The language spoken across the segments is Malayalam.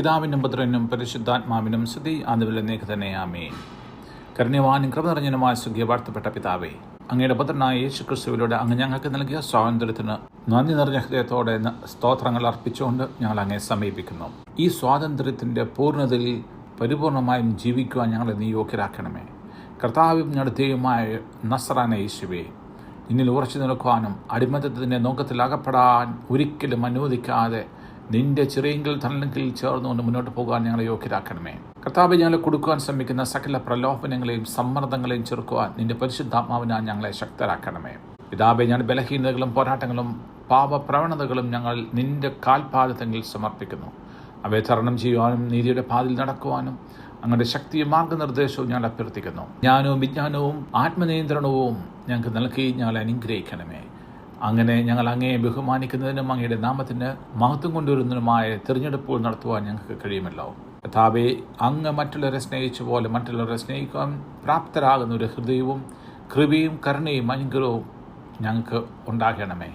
പിതാവിനും പുത്രനും പരിശുദ്ധാത്മാവിനും സ്തുതി ആദ്യവിലെന്നേക്ക് തന്നെ ആമേൻ. കരുണ്യവാനും കൃപ നിറഞ്ഞനുമായ സുഖ്യ വാഴ്ത്തപ്പെട്ട പിതാവേ അങ്ങയുടെ പുത്രനായ യേശു ക്രിസ്തുവിലൂടെ അങ്ങ് ഞങ്ങൾക്ക് നൽകിയ സ്വാതന്ത്ര്യത്തിന് നന്ദി നിറഞ്ഞ ഹൃദയത്തോടെ സ്തോത്രങ്ങൾ അർപ്പിച്ചുകൊണ്ട് ഞങ്ങൾ അങ്ങേ സമീപിക്കുന്നു. ഈ സ്വാതന്ത്ര്യത്തിന്റെ പൂർണതയിൽ പരിപൂർണമായും ജീവിക്കുവാൻ ഞങ്ങളെ നീ യോഗ്യരാക്കണമേ. കർത്താവും നടത്തിയുമായ നസ്രാന യേശുവേ നിന്നിൽ ഉറച്ചു നിൽക്കുവാനും അടിമത്തത്തിന്റെ നോക്കത്തിൽ അകപ്പെടാൻ ഒരിക്കലും അനുവദിക്കാതെ നിന്റെ ചെറിയെങ്കിൽ തലങ്കിൽ ചേർന്നുകൊണ്ട് മുന്നോട്ട് പോകാൻ ഞങ്ങളെ യോഗ്യരാക്കണമേ. കർത്താവ് ഞങ്ങളെ കൊടുക്കുവാൻ ശ്രമിക്കുന്ന സകല പ്രലോഭനങ്ങളെയും സമ്മർദ്ദങ്ങളെയും ചെറുക്കുവാൻ നിന്റെ പരിശുദ്ധാത്മാവിനാൽ ഞങ്ങളെ ശക്തരാക്കണമേ. പിതാവെ ഞാൻ ബലഹീനതകളും പോരാട്ടങ്ങളും പാപപ്രവണതകളും ഞങ്ങൾ നിന്റെ കാൽപാദത്തെങ്കിൽ സമർപ്പിക്കുന്നു. അവയെ തരണം ചെയ്യുവാനും നീതിയുടെ പാതിൽ നടക്കുവാനും അങ്ങയുടെ ശക്തിയും മാർഗനിർദ്ദേശവും ഞാൻ അഭ്യർത്ഥിക്കുന്നു. ജ്ഞാനവും വിജ്ഞാനവും ആത്മനിയന്ത്രണവും ഞങ്ങൾക്ക് നൽകി ഞങ്ങളെ അനുഗ്രഹിക്കണമേ. അങ്ങനെ ഞങ്ങൾ അങ്ങയെ ബഹുമാനിക്കുന്നതിനും അങ്ങയുടെ നാമത്തിന് മഹത്വം കൊണ്ടുവരുന്നതിനുമായ തിരഞ്ഞെടുപ്പുകൾ നടത്തുവാൻ ഞങ്ങൾക്ക് കഴിയുമല്ലോ. കഥാവെ അങ്ങ് മറ്റുള്ളവരെ സ്നേഹിച്ച പോലെ മറ്റുള്ളവരെ സ്നേഹിക്കാൻ പ്രാപ്തരാകുന്ന ഒരു ഹൃദയവും കൃപയും കരുണയും അനുഗ്രഹവും ഞങ്ങൾക്ക് ഉണ്ടാകണമേ.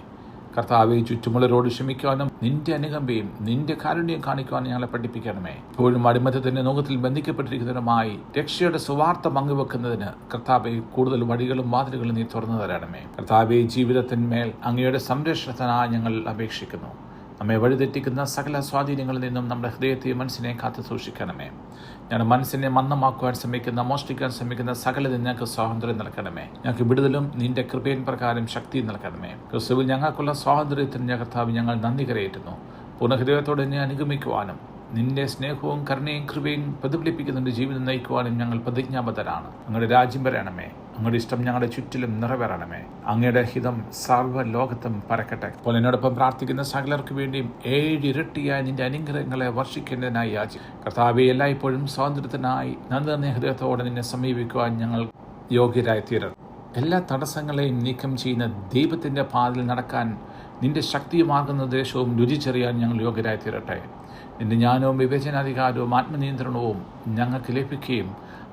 കർത്താവെ ചുറ്റുമുള്ളവരോട് ക്ഷമിക്കുവാനും നിന്റെ അനുകമ്പയും നിന്റെ കാരുണ്യം കാണിക്കുവാനും ഞങ്ങളെ പഠിപ്പിക്കണമേ. ഇപ്പോഴും അടിമത്തത്തിന്റെ നോകത്തിൽ ബന്ധിക്കപ്പെട്ടിരിക്കുന്നതിനുമായി രക്ഷയുടെ സ്വാർത്ഥ പങ്കുവെക്കുന്നതിന് കർത്താവെ കൂടുതൽ വഴികളും വാതിലുകളും നീ തുറന്നു തരണമേ. കർത്താവെ ജീവിതത്തിന്മേൽ അങ്ങയുടെ സംരക്ഷണത്തിനായി ഞങ്ങൾ അപേക്ഷിക്കുന്നു. നമ്മെ വഴിതെറ്റിക്കുന്ന സകല സ്വാധീനങ്ങളിൽ നിന്നും നമ്മുടെ ഹൃദയത്തെയും മനസ്സിനെ കാത്തു സൂക്ഷിക്കണമേ. ഞങ്ങളുടെ മനസ്സിനെ മന്ദമാക്കുവാൻ ശ്രമിക്കുന്ന മോഷ്ടിക്കാൻ ശ്രമിക്കുന്ന സകലതിൽ ഞങ്ങൾക്ക് സ്വാതന്ത്ര്യം നൽകണമേ. ഞങ്ങൾക്ക് വിടുതലും നിന്റെ കൃപയൻ പ്രകാരം ശക്തി നൽകണമേ. ക്രിസ്തുവിൽ ഞങ്ങൾക്കുള്ള സ്വാതന്ത്ര്യത്തിന് കർത്താവ് ഞങ്ങൾ നന്ദി കരയേറ്റുന്നു. പൂർണഹൃദയത്തോടെ എന്നെ അനുഗമിക്കുവാനും നിന്റെ സ്നേഹവും കരുണയും കൃപയും പ്രതിഫലിപ്പിക്കുന്നതിന്റെ ജീവിതം നയിക്കുവാനും ഞങ്ങൾ പ്രതിജ്ഞാബദ്ധരാണ്. അങ്ങയുടെ രാജ്യം വരണമേ. അങ്ങയുടെ ഇഷ്ടം ഞങ്ങളുടെ ചുറ്റിലും നിറവേറണമേ. അങ്ങയുടെ ഹിതം സർവ ലോകത്തും പരക്കട്ടെ. പോലെ എന്നോടൊപ്പം പ്രാർത്ഥിക്കുന്ന സകലർക്ക് വേണ്ടിയും ഏഴിരട്ടിയായി നിന്റെ അനുഗ്രഹങ്ങളെ വർഷിക്കേണ്ടതിനായി യാചി. കർത്താവെ എല്ലായ്പ്പോഴും സ്വാതന്ത്ര്യത്തിനായി നന്ദി ഹൃദയത്തോടെ നിന്നെ സമീപിക്കുവാൻ ഞങ്ങൾ യോഗ്യരായി തീരണം എല്ലാ തടസ്സങ്ങളെയും നീക്കം ചെയ്യുന്ന ദൈവത്തിന്റെ പാതിൽ നടക്കാൻ നിന്റെ ശക്തി മാർഗനിർദ്ദേശവും രുചിച്ചറിയാൻ ഞങ്ങൾ യോഗ്യരായി തീരട്ടെ നിന്റെ ജ്ഞാനവും വിവേചനാധികാരവും ആത്മനിയന്ത്രണവും ഞങ്ങൾക്ക് ലഭിക്കുകയും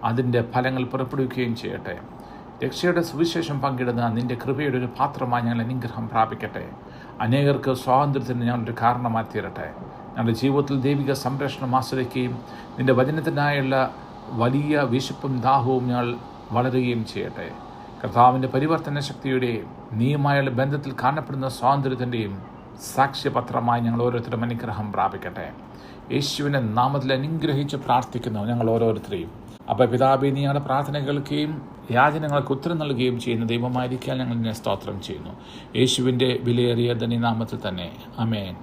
അതിന്റെ ഫലങ്ങൾ പുറപ്പെടുവിക്കുകയും ചെയ്യട്ടെ. രക്ഷയുടെ സുവിശേഷം പങ്കിടുന്ന നിന്റെ കൃപയുടെ ഒരു പാത്രമായി ഞങ്ങൾ അനുഗ്രഹം പ്രാപിക്കട്ടെ. അനേകർക്ക് സ്വാതന്ത്ര്യത്തിന് ഞങ്ങളൊരു കാരണമായി തീരട്ടെ ഞങ്ങളുടെ ജീവിതത്തിൽ ദൈവിക സംരക്ഷണം ആസ്വദിക്കുകയും നിന്റെ വചനത്തിനായുള്ള വലിയ വിശപ്പും ദാഹവും ഞങ്ങൾ വളരുകയും ചെയ്യട്ടെ. കർത്താവിന്റെ പരിവർത്തന ശക്തിയുടെയും നീയുമായുള്ള ബന്ധത്തിൽ കാണപ്പെടുന്ന സ്വാതന്ത്ര്യത്തിന്റെയും സാക്ഷ്യപത്രമായി ഞങ്ങൾ ഓരോരുത്തരും അനുഗ്രഹം പ്രാപിക്കട്ടെ. യേശുവിനെ നാമത്തിൽ അനുഗ്രഹിച്ച് പ്രാർത്ഥിക്കുന്നു ഞങ്ങൾ ഓരോരുത്തരെയും. അപ്പോൾ പിതാബി ഞങ്ങളുടെ പ്രാർത്ഥന കേൾക്കുകയും യാചനകൾക്ക് ഉത്തരം നൽകുകയും ചെയ്യുന്ന ദൈവമായിരിക്കാൻ ഞങ്ങൾ നിന്നെ സ്തോത്രം ചെയ്യുന്നു. യേശുവിന്റെ വിലയേറിയ ധനി നാമത്തിൽ തന്നെ. അമേൻ